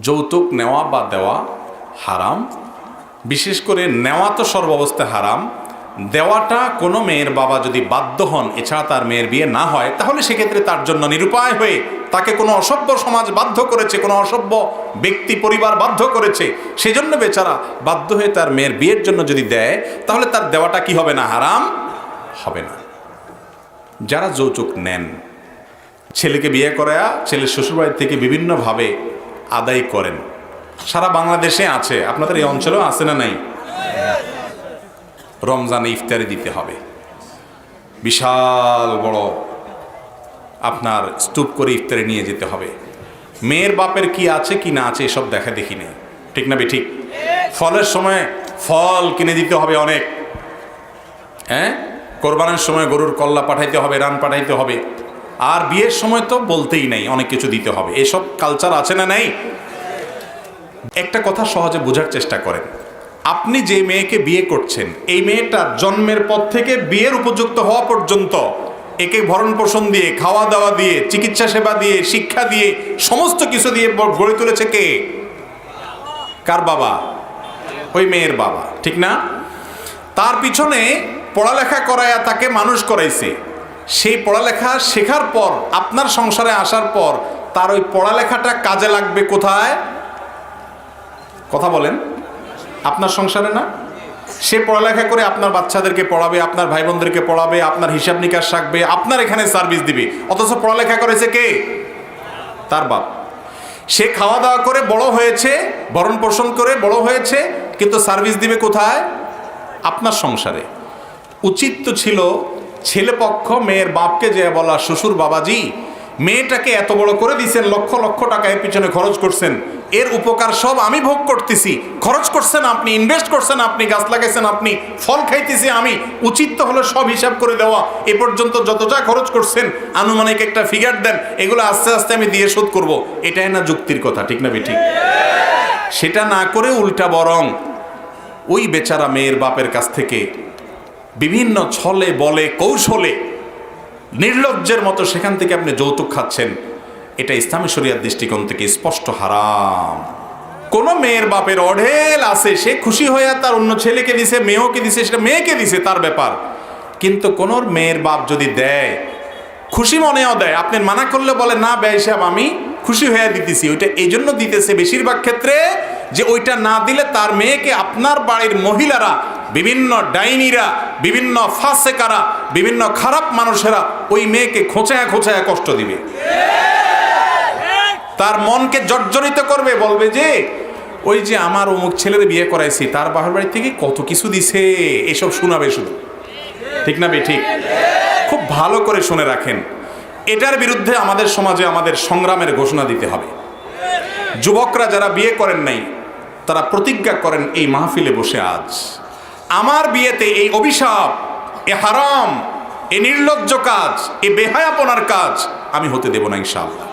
যৌতুক নেওয়া বা দেওয়া হারাম। বিশেষ করে নেওয়া তো সর্বাবস্থায় হারাম। দেওয়াটা কোনো মেয়ের বাবা যদি বাধ্য হন, এছাড়া তার মেয়ের বিয়ে না হয়, তাহলে সেক্ষেত্রে তার জন্য নিরুপায় হয়ে তাকে কোনো অসভ্য সমাজ বাধ্য করেছে, কোনো অসভ্য ব্যক্তি পরিবার বাধ্য করেছে, সেজন্য বেচারা বাধ্য হয়ে তার মেয়ের বিয়ের জন্য যদি দেয়, তাহলে তার দেওয়াটা কি হবে না হারাম? হবে না। যারা যৌতুক নেন, ছেলেকে বিয়ে করায়া ছেলের শ্বশুরবাড়ির থেকে বিভিন্নভাবে আদায় করেন। সারা বাংলাদেশে আছে। আপনাদের এই অঞ্চলেও আছে না নাই? রমজানে ইফতারি দিতে হবে। বিশাল বড় আপনার স্তূপ করে ইফতারি নিয়ে যেতে হবে। মেয়ের বাপের কি আছে কি না আছে এসব দেখা দেখি নেই। ঠিক না ঠিক? ফলের সময় ফল কিনে দিতে হবে অনেক। হ্যাঁ? কোরবানের সময় গরুর কল্লা পাঠাইতে হবে, রান পাঠাইতে হবে। আর বিয়ের সময় তো বলতেই নেই, অনেক কিছু দিতে হবে। এসব কালচার আছে না নাই? একটা কথা সহজে বোঝার চেষ্টা করেন। আপনি যে মেয়েকে বিয়ে করছেন, এই মেয়েটা জন্মের পর থেকে বিয়ের উপযুক্ত হওয়া পর্যন্ত একে ভরণ পোষণ দিয়ে খাওয়া দাওয়া দিয়ে, চিকিৎসা সেবা দিয়ে, শিক্ষা দিয়ে, সমস্ত কিছু দিয়ে গড়ে তুলেছে কে? কার বাবা? ওই মেয়ের বাবা, ঠিক না? তার পিছনে পড়ালেখা করায়া তাকে মানুষ করাইছে। সেই পড়ালেখা শেখার পর, আপনার সংসারে আসার পর, তার ওই পড়ালেখাটা কাজে লাগবে কোথায়? কথা বলেন। আপনার সংসারে না? সে পড়ালেখা করে আপনার বাচ্চাদেরকে পড়াবে, আপনার ভাই বোনদেরকে পড়াবে, আপনার হিসাব নিকাশ রাখবে, আপনার এখানে সার্ভিস দিবে। অথচ পড়ালেখা করেছে কে? তার বাপ। সে খাওয়া দাওয়া করে বড় হয়েছে, ভরণ পোষণ করে বড় হয়েছে, কিন্তু সার্ভিস দিবে কোথায়? আপনার সংসারে। উচিত তো ছিল ছেলেপক্ষ, মেয়ের বাপকে যে বলা শ্বশুর বাবাজি, মেয়েটাকে এত বড় করে দিয়েছেন লক্ষ লক্ষ টাকা এর পিছনে খরচ করছেন। এর উপকার সব আমি ভোগ করতেছি। খরচ করছেন আপনি ইনভেস্ট করছেন আপনি, গাছ লাগাইছেন আপনি, ফল খাইতেছি আমি। উচিত তো হলো সব হিসাব করে দেওয়া। এ পর্যন্ত যত যা খরচ করছেন, আনুমানিক একটা ফিগার দেন, এগুলো আস্তে আস্তে আমি দিয়ে শোধ করব। এটাই না যুক্তির কথা, ঠিক না ঠিক? সেটা না করে উল্টা বরং ওই বেচারা মেয়ের বাপের কাছ থেকে বিভিন্ন ছলে, বলে, কৌশলে নির্লজ্জের মতো সেখান থেকে আপনি যৌতুক খাচ্ছেন। এটা ইসলামী শরিয়ার দৃষ্টিকোণ থেকে স্পষ্ট হারাম। কোন মেয়ের বাপের অঢেল আছে, সে খুশি হয়ে তার অন্য ছেলেকে দিছে, মেয়েকে দিছে, সেটা মেয়েকে দিছে, তার ব্যাপার। কিন্তু কোন মেয়ের বাপ যদি দেয়, খুশি মনেও দেয়, আপনি মানা করলে বলে, না ব্যয় সাহেব আমি খুশি হয়ে দিতেছি। ওইটা এই জন্য দিতেছে বেশিরভাগ ক্ষেত্রে যে ওইটা না দিলে তার মেয়েকে আপনার বাড়ির মহিলারা বিভিন্ন ডাইনিরা, বিভিন্ন ফাসেকারা, বিভিন্ন খারাপ মানুষেরা ওই মেয়েকে খোঁচায়া খোঁচায়া কষ্ট দিবে। তার মনকে জর্জরিত করবে, বলবে যে, ওই যে আমার অমুক ছেলের বিয়ে করাইছি, তার বাবার বাড়ি থেকে কত কিছু দিছে, এসব শোনাবে শুধু। ঠিক না ঠিক? খুব ভালো করে শুনে রাখেন। এটার বিরুদ্ধে আমাদের সমাজে আমাদের সংগ্রামের ঘোষণা দিতে হবে। যুবকরা যারা বিয়ে করেন নাই, তারা প্রতিজ্ঞা করেন, এই মাহফিলে বসে আজ আমার বিয়েতে এই অভিশাপ, এ হারাম, এ নির্লজ্জ কাজ, এ বেহায়াপনার কাজ আমি হতে দেব না ইনশাআল্লাহ।